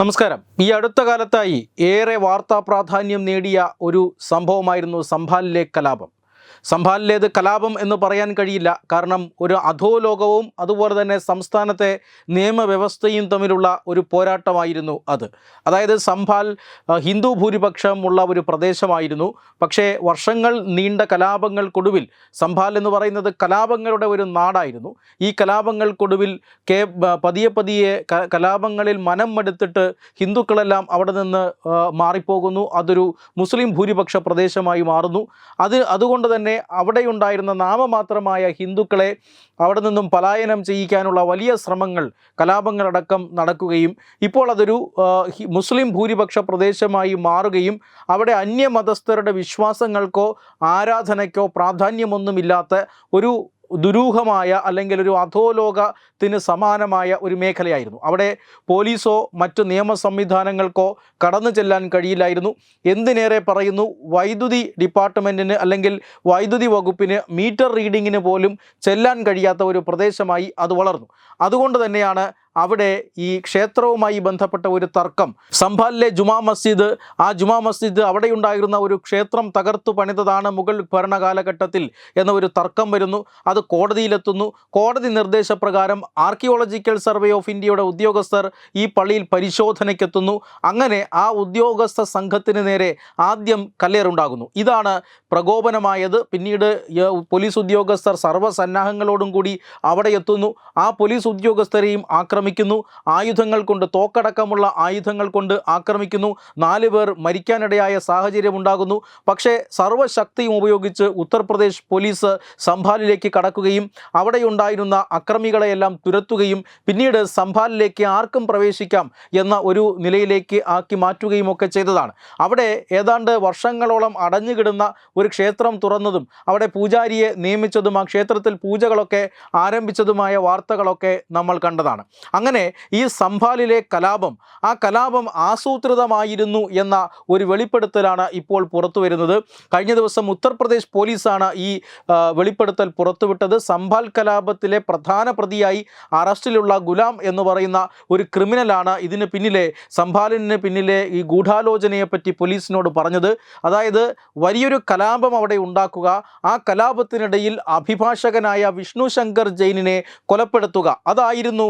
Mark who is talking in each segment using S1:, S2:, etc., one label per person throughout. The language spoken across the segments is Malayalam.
S1: നമസ്കാരം. ഈ അടുത്ത കാലത്തായി ഏറെ വാർത്താ പ്രാധാന്യം നേടിയ ഒരു സംഭവമായിരുന്നു സംഭാലിലെ കലാപം. സംഭാലിലേത് കലാപം എന്ന് പറയാൻ കഴിയില്ല. കാരണം ഒരു അധോലോകവും അതുപോലെ തന്നെ സംസ്ഥാനത്തെ നിയമവ്യവസ്ഥയും തമ്മിലുള്ള ഒരു പോരാട്ടമായിരുന്നു അത്. അതായത് സംഭാൽ ഹിന്ദു ഭൂരിപക്ഷമുള്ള ഒരു പ്രദേശമായിരുന്നു. പക്ഷേ വർഷങ്ങൾ നീണ്ട കലാപങ്ങൾക്കൊടുവിൽ സംഭാൽ എന്ന് പറയുന്നത് കലാപങ്ങളുടെ ഒരു നാടായിരുന്നു. ഈ കലാപങ്ങൾക്കൊടുവിൽ കെ പതിയെ പതിയെ കലാപങ്ങളിൽ മനം മടുത്തിട്ട് ഹിന്ദുക്കളെല്ലാം അവിടെ നിന്ന് മാറിപ്പോകുന്നു. അതൊരു മുസ്ലിം ഭൂരിപക്ഷ പ്രദേശമായി മാറുന്നു. അത് അതുകൊണ്ട് തന്നെ അവിടെയുണ്ടായിരുന്ന നാമമാത്രമായ ഹിന്ദുക്കളെ അവിടെ നിന്നും പലായനം ചെയ്യിക്കാനുള്ള വലിയ ശ്രമങ്ങൾ കലാപങ്ങളടക്കം നടക്കുകയും ഇപ്പോൾ അതൊരു മുസ്ലിം ഭൂരിപക്ഷ പ്രദേശമായി മാറുകയും അവിടെ അന്യമതസ്ഥരുടെ വിശ്വാസങ്ങൾക്കോ ആരാധനയ്ക്കോ പ്രാധാന്യമൊന്നുമില്ലാത്ത ഒരു ദുരൂഹമായ അല്ലെങ്കിൽ ഒരു അധോലോകത്തിന് സമാനമായ ഒരു മേഖലയായിരുന്നു. അവിടെ പോലീസോ മറ്റു നിയമ സംവിധാനങ്ങൾക്കോ കടന്നു ചെല്ലാൻ കഴിയില്ലായിരുന്നു. എന്തിനേറെ പറയുന്നു? വൈദ്യുതി ഡിപ്പാർട്ട്മെന്റിന് അല്ലെങ്കിൽ വൈദ്യുതി വകുപ്പിന് മീറ്റർ റീഡിങ്ങിന് പോലും ചെല്ലാൻ കഴിയാത്ത ഒരു പ്രദേശമായി അത് വളർന്നു. അതുകൊണ്ട് തന്നെയാണ് അവിടെ ഈ ക്ഷേത്രവുമായി ബന്ധപ്പെട്ട ഒരു തർക്കം. സംഭാലിലെ ജുമാ മസ്ജിദ് ആ ജുമാ മസ്ജിദ് അവിടെ ഉണ്ടായിരുന്ന ഒരു ക്ഷേത്രം തകർത്തു പണിതതാണ് മുഗൾ ഭരണകാലഘട്ടത്തിൽ എന്ന ഒരു തർക്കം വരുന്നു. അത് കോടതിയിലെത്തുന്നു. കോടതി നിർദ്ദേശപ്രകാരം ആർക്കിയോളജിക്കൽ സർവേ ഓഫ് ഇന്ത്യയുടെ ഉദ്യോഗസ്ഥർ ഈ പള്ളിയിൽ പരിശോധനയ്ക്കെത്തുന്നു. അങ്ങനെ ആ ഉദ്യോഗസ്ഥ സംഘത്തിന് നേരെ ആദ്യം കല്ലേറുണ്ടാകുന്നു ഇതാണ് പ്രകോപനമായത്. പിന്നീട് പോലീസ് ഉദ്യോഗസ്ഥർ സർവസന്നാഹങ്ങളോടും കൂടി അവിടെ എത്തുന്നു. ആ പോലീസ് ഉദ്യോഗസ്ഥരെയും ആക്രമിക്കുന്നു. ആയുധങ്ങൾ കൊണ്ട് തോക്കടക്കമുള്ള ആയുധങ്ങൾ കൊണ്ട് ആക്രമിക്കുന്നു. നാല് പേർ മരിക്കാനിടയായ സാഹചര്യം ഉണ്ടാകുന്നു. പക്ഷേ സർവശക്തിയും ഉപയോഗിച്ച് ഉത്തർപ്രദേശ് പോലീസ് സംഭാലിലേക്ക് കടക്കുകയും അവിടെയുണ്ടായിരുന്ന അക്രമികളെയെല്ലാം തുരത്തുകയും പിന്നീട് സംഭാലിലേക്ക് ആർക്കും പ്രവേശിക്കാം എന്ന ഒരു നിലയിലേക്ക് ആക്കി മാറ്റുകയും ഒക്കെ ചെയ്തതാണ്. അവിടെ ഏതാണ്ട് വർഷങ്ങളോളം അടഞ്ഞുകിടുന്ന ഒരു ക്ഷേത്രം തുറന്നതും അവിടെ പൂജാരിയെ നിയമിച്ചതും ആ ക്ഷേത്രത്തിൽ പൂജകളൊക്കെ ആരംഭിച്ചതുമായ വാർത്തകളൊക്കെ നമ്മൾ കണ്ടതാണ്. അങ്ങനെ ഈ സംഭാലിലെ കലാപം ആ കലാപം ആസൂത്രിതമായിരുന്നു എന്ന ഒരു വെളിപ്പെടുത്തലാണ് ഇപ്പോൾ പുറത്തു വരുന്നത്. കഴിഞ്ഞ ദിവസം ഉത്തർപ്രദേശ് പോലീസാണ് ഈ വെളിപ്പെടുത്തൽ പുറത്തുവിട്ടത്. സംഭാൽ കലാപത്തിലെ പ്രധാന പ്രതിയായി അറസ്റ്റിലുള്ള ഗുലാം എന്ന് പറയുന്ന ഒരു ക്രിമിനലാണ് ഇതിന് പിന്നിലെ സംഭാലിന് പിന്നിലെ ഈ ഗൂഢാലോചനയെപ്പറ്റി പോലീസിനോട് പറഞ്ഞത്. അതായത് വലിയൊരു കലാപം അവിടെ ഉണ്ടാക്കുക ആ കലാപത്തിനിടയിൽ അഭിഭാഷകനായ വിഷ്ണു ശങ്കർ ജെയിനിനെ കൊലപ്പെടുത്തുക. അതായിരുന്നു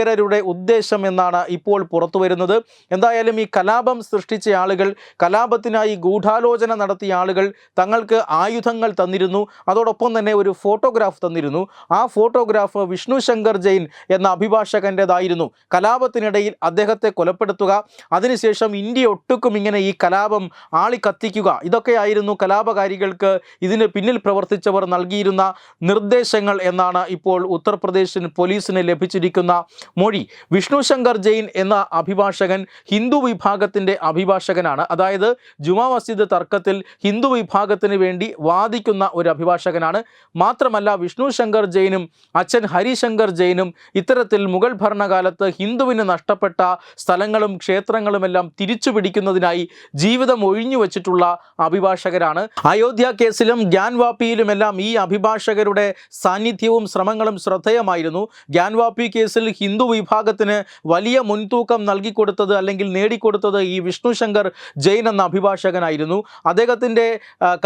S1: ഭീകരരുടെ ഉദ്ദേശം എന്നാണ് ഇപ്പോൾ പുറത്തു വരുന്നത്. എന്തായാലും ഈ കലാപം സൃഷ്ടിച്ച ആളുകൾ കലാപത്തിനായി ഗൂഢാലോചന നടത്തിയ ആളുകൾ തങ്ങൾക്ക് ആയുധങ്ങൾ തന്നിരുന്നു. അതോടൊപ്പം തന്നെ ഒരു ഫോട്ടോഗ്രാഫ് തന്നിരുന്നു. ആ ഫോട്ടോഗ്രാഫ് വിഷ്ണു ശങ്കർ ജെയിൻ എന്ന അഭിഭാഷകന്റെതായിരുന്നു. കലാപത്തിനിടയിൽ അദ്ദേഹത്തെ കൊലപ്പെടുത്തുക അതിനുശേഷം ഇന്ത്യ ഒട്ടുക്കും ഇങ്ങനെ ഈ കലാപം ആളി കത്തിക്കുക ഇതൊക്കെയായിരുന്നു കലാപകാരികൾക്ക് ഇതിന് പിന്നിൽ പ്രവർത്തിച്ചവർ നൽകിയിരുന്ന നിർദ്ദേശങ്ങൾ എന്നാണ് ഇപ്പോൾ ഉത്തർപ്രദേശിന് പോലീസിന് ലഭിച്ചിരിക്കുന്ന മൊഴി. വിഷ്ണു ശങ്കർ ജെയിൻ എന്ന അഭിഭാഷകൻ ഹിന്ദു വിഭാഗത്തിന്റെ അഭിഭാഷകനാണ്. അതായത് ജുമാ മസ്ജിദ് തർക്കത്തിൽ ഹിന്ദു വിഭാഗത്തിന് വേണ്ടി വാദിക്കുന്ന ഒരു അഭിഭാഷകനാണ്. മാത്രമല്ല വിഷ്ണു ശങ്കർ ജെയിനും അച്ഛൻ ഹരിശങ്കർ ജെയിനും ഇത്തരത്തിൽ മുഗൾ ഭരണകാലത്ത് ഹിന്ദുവിന് നഷ്ടപ്പെട്ട സ്ഥലങ്ങളും ക്ഷേത്രങ്ങളുമെല്ലാം തിരിച്ചു പിടിക്കുന്നതിനായി ജീവിതം ഒഴിഞ്ഞു വച്ചിട്ടുള്ള അഭിഭാഷകരാണ്. അയോധ്യ കേസിലും ഗ്യാൻവാപ്പിയിലുമെല്ലാം ഈ അഭിഭാഷകരുടെ സാന്നിധ്യവും ശ്രമങ്ങളും ശ്രദ്ധേയമായിരുന്നു. ഗ്യാൻവാപ്പി കേസിൽ ഹിന്ദു വിഭാഗത്തിന് വലിയ മുൻതൂക്കം നൽകിക്കൊടുത്തത് അല്ലെങ്കിൽ നേടിക്കൊടുത്തത് ഈ വിഷ്ണു ശങ്കർ ജെയിൻ എന്ന അഭിഭാഷകനായിരുന്നു. അദ്ദേഹത്തിന്റെ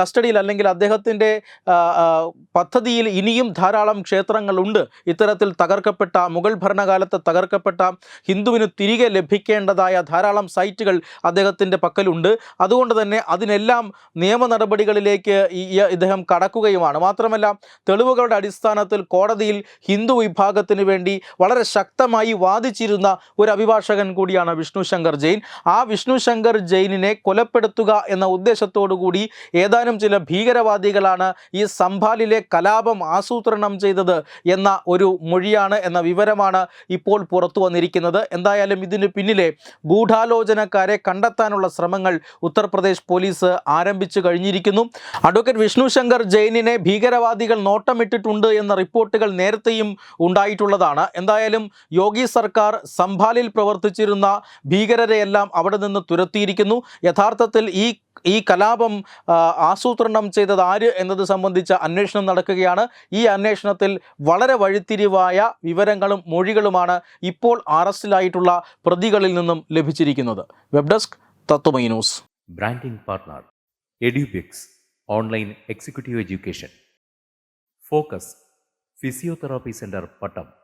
S1: കസ്റ്റഡിയിൽ അല്ലെങ്കിൽ അദ്ദേഹത്തിന്റെ പദ്ധതിയിൽ ഇനിയും ധാരാളം ക്ഷേത്രങ്ങളുണ്ട്. ഇത്തരത്തിൽ തകർക്കപ്പെട്ട മുഗൾ ഭരണകാലത്ത് തകർക്കപ്പെട്ട ഹിന്ദുവിന് തിരികെ ലഭിക്കേണ്ടതായ ധാരാളം സൈറ്റുകൾ അദ്ദേഹത്തിന്റെ പക്കലുണ്ട്. അതുകൊണ്ട് തന്നെ അതിനെല്ലാം നിയമ നടപടികളിലേക്ക് ഇദ്ദേഹം കടക്കുകയുമാണ്. മാത്രമല്ല തെളിവുകളുടെ അടിസ്ഥാനത്തിൽ കോടതിയിൽ ഹിന്ദു വിഭാഗത്തിന് വേണ്ടി വളരെ ശക്തമായി വാദിച്ചിരുന്ന ഒരു അഭിഭാഷകൻ കൂടിയാണ് വിഷ്ണു ശങ്കർ ജെയിൻ. ആ വിഷ്ണു ശങ്കർ ജെയിനിനെ കൊലപ്പെടുത്തുക എന്ന ഉദ്ദേശത്തോടു കൂടി ഏതാനും ചില ഭീകരവാദികളാണ് ഈ സംഭാലിലെ കലാപം ആസൂത്രണം ചെയ്തത് എന്ന ഒരു മൊഴിയാണ് എന്ന വിവരമാണ് ഇപ്പോൾ പുറത്തു വന്നിരിക്കുന്നത്. എന്തായാലും ഇതിന് പിന്നിലെ ഗൂഢാലോചനക്കാരെ കണ്ടെത്താനുള്ള ശ്രമങ്ങൾ ഉത്തർപ്രദേശ് പോലീസ് ആരംഭിച്ചു കഴിഞ്ഞിരിക്കുന്നു. അഡ്വക്കേറ്റ് വിഷ്ണു ശങ്കർ ജെയിനിനെ ഭീകരവാദികൾ നോട്ടമിട്ടിട്ടുണ്ട് എന്ന റിപ്പോർട്ടുകൾ നേരത്തെയും ഉണ്ടായിട്ടുള്ളതാണ്. എന്തായാലും യോഗി സർക്കാർ സംഭാലിൽ പ്രവർത്തിച്ചിരുന്ന ഭീകരരെയെല്ലാം അവിടെ നിന്ന് തുരത്തിയിരിക്കുന്നു. യഥാർത്ഥത്തിൽ ഈ ഈ കലാപം ആസൂത്രണം ചെയ്തത് ആര് എന്നത് സംബന്ധിച്ച അന്വേഷണം നടക്കുകയാണ്. ഈ അന്വേഷണത്തിൽ വളരെ വഴിത്തിരിവായ വിവരങ്ങളും മൊഴികളുമാണ് ഇപ്പോൾ അറസ്റ്റിലായിട്ടുള്ള പ്രതികളിൽ നിന്നും ലഭിച്ചിരിക്കുന്നത്. Web desk Tatvamayi news.
S2: Branding partner Edubix online executive education. Focus physiotherapy centre Physiotherapy